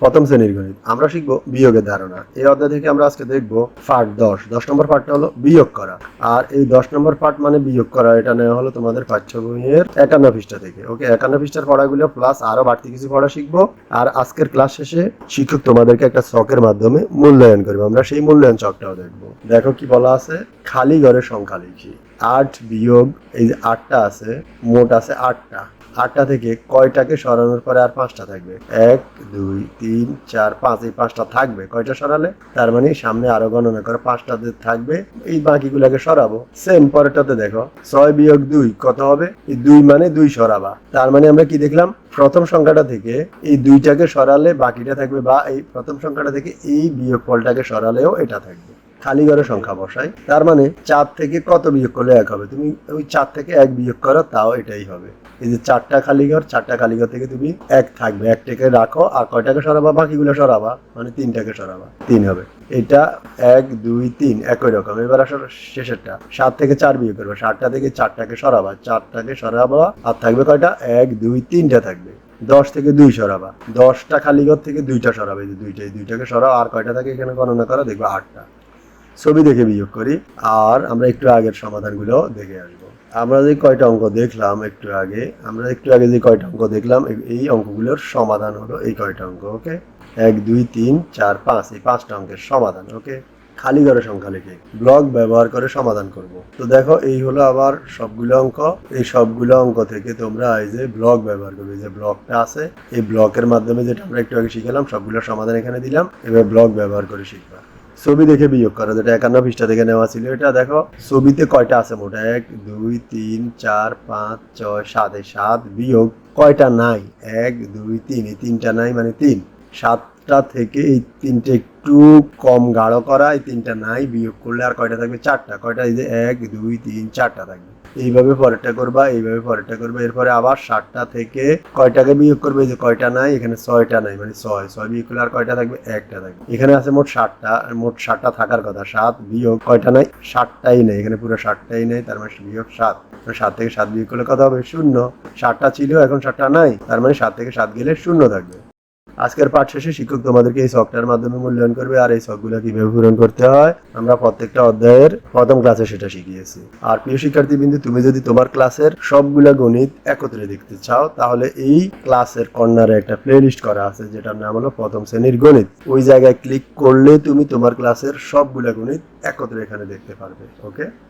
প্রথম শ্রেণির গণিত। আমরা শিখব বিয়োগের ধারণা। এই অধ্যায় থেকে আমরা আজকে দেখব পার্ট দশ। দশ নম্বর পার্টটা হলো বিয়োগ করা। আর এই দশ নম্বর পার্ট মানে বিয়োগ করা। এটা নেওয়া হলো তোমাদের পাঠ্য বইয়ের একান্ন পৃষ্ঠা থেকে। ওকে, একান্ন পৃষ্ঠার পড়াগুলো প্লাস আরও বাড়তি কিছু পড়া শিখব। আর আজকের ক্লাস শেষে শিক্ষক তোমাদেরকে একটা চকের মাধ্যমে মূল্যায়ন করব। আমরা সেই মূল্যায়ন চকটাও দেখব। দেখো কি বলা আছে? খালি ঘরের সংখ্যা লিখি। আট বিয়োগ, এই যে আটটা আছে, মোট আছে আটটা। আটটা থেকে কয়টাকে সরানোর পরে আর পাঁচটা থাকবে? এক, দুই, তিন, চার, পাঁচ, এই পাঁচটা থাকবে। কয়টা সরালে? তার মানে সামনে আরও গণনা করে পাঁচটাতে থাকবে, এই বাকিগুলোকে সরাবো। সেম পরেরটাতে দেখো, ছয় বিয়োগ দুই কত হবে? এই দুই মানে দুই সরাবা। তার মানে আমরা কি দেখলাম? প্রথম সংখ্যাটা থেকে এই দুইটাকে সরালে বাকিটা থাকবে বা এই প্রথম সংখ্যাটা থেকে এই বিয়োগ ফলটাকে সরালেও এটা থাকবে। খালি ঘরের সংখ্যা বসাই। তার মানে চার থেকে কত বিয়োগ করলে এক হবে? তুমি ওই চার থেকে এক বিয়োগ করো, তাও এটাই হবে। এই যে চারটা খালি ঘর, চারটা খালি ঘর থেকে তুমি এক থাকবে। একটাকে রাখো, আর কয়টাকে সরাবা? বাকিগুলো সরাবা। মানে তিনটাকে সরাবা। তিন হবে। এটা এক, দুই, তিন, একই রকম। এবার আসো শেষেরটা। সাত থেকে চার বিয়োগ করবে। সাতটা থেকে চারটাকে সরাবা। চারটাকে সরাবা, আর থাকবে কয়টা? এক, দুই, তিনটা থাকবে। দশ থেকে দুই সরাবা। দশটা খালি ঘর থেকে দুইটা সরাবে। এই যে দুইটা দুইটাকে সরাও। আর কয়টা থাকে এখানে গণনা করো? দেখবে আটটা। ছবি দেখে বিয়োগ করি, আর আমরা একটু আগের সমাধানগুলো দেখে আসব। আমরা যে কয়টা অঙ্ক দেখলাম একটু আগে, আমরা একটু আগে যে কয়টা অঙ্ক দেখলাম, এই- অঙ্কগুলোর সমাধান হলো এই কয়টা অঙ্ক ওকে এক, দুই, তিন, চার, পাঁচ, এই পাঁচটা অঙ্কের সমাধান ওকে খালি ঘরে সংখ্যা লিখে ব্লক ব্যবহার করে সমাধান করব। তো দেখো, এই হলো আবার সবগুলো অঙ্ক। এই সবগুলো অঙ্ক থেকে তোমরা এই যে ব্লক ব্যবহার করবে, যে ব্লকটা আছে, এই ব্লকের মাধ্যমে যেটা আমরা একটু আগে শিখলাম, সবগুলো সমাধান এখানে দিলাম, এবার ব্লক ব্যবহার করে শিখবা। ছবি দেখে বিয়োগ করো, যেটা একান্ন পৃষ্ঠা থেকে নেওয়া ছিল। এটা দেখো, ছবিতে কয়টা আছে মোট? এক, দুই, তিন, চার, পাঁচ, ছয়, সাত সাত বিয়োগ কয়টা নাই? এক, দুই, তিন, এই তিনটা নাই মানে তিন। সাতটা থেকে এই তিনটে একটু কম গাঢ় করা, এই তিনটা নাই, বিয়োগ করলে আর কয়টা থাকবে? চারটা। কয়টা? এই যে এক, দুই, তিন, চারটা থাকবে। এইভাবে পরেরটা করবা, এইভাবে পরেরটা করবা, এরপরে আবার সাতটা থেকে কয়টাকে বিয়োগ করবে? যে কয়টা নাই, এখানে ছয়টা নাই মানে ছয়। ছয় বিয়োগ করলে আর কয়টা থাকবে? একটা থাকবে। এখানে আছে মোট ষাটটা মোট ষাটটা থাকার কথা। সাত বিয়োগ কয়টা নাই? ষাটটাই নেই। এখানে পুরো ষাটটাই নেই, তার মানে বিয়োগ সাত। সাত থেকে সাত বিয়োগ করলে কত হবে? শূন্য। ষাটটা ছিল, এখন ষাটটা নাই, তার মানে সাত থেকে সাত গেলে শূন্য থাকবে। আজকের পাঠ শেষে শিক্ষক তোমাদেরকে এই শখটার মাধ্যমে মূল্যায়ন করবে আর এই শখগুলো কীভাবে পূরণ করতে হয়, আমরা প্রত্যেকটা অধ্যায়ের প্রথম ক্লাসে সেটা শিখিয়েছি। আর প্রিয় শিক্ষার্থী বিন্দু তুমি যদি তোমার ক্লাসের সবগুলা গণিত একত্রে দেখতে চাও, তাহলে এই ক্লাসের কর্নারে একটা প্লে লিস্ট করা আছে, যেটার নাম হলো প্রথম শ্রেণির গণিত। ওই জায়গায় ক্লিক করলে তুমি তোমার ক্লাসের সবগুলা গণিত একত্রে এখানে দেখতে পারবে ওকে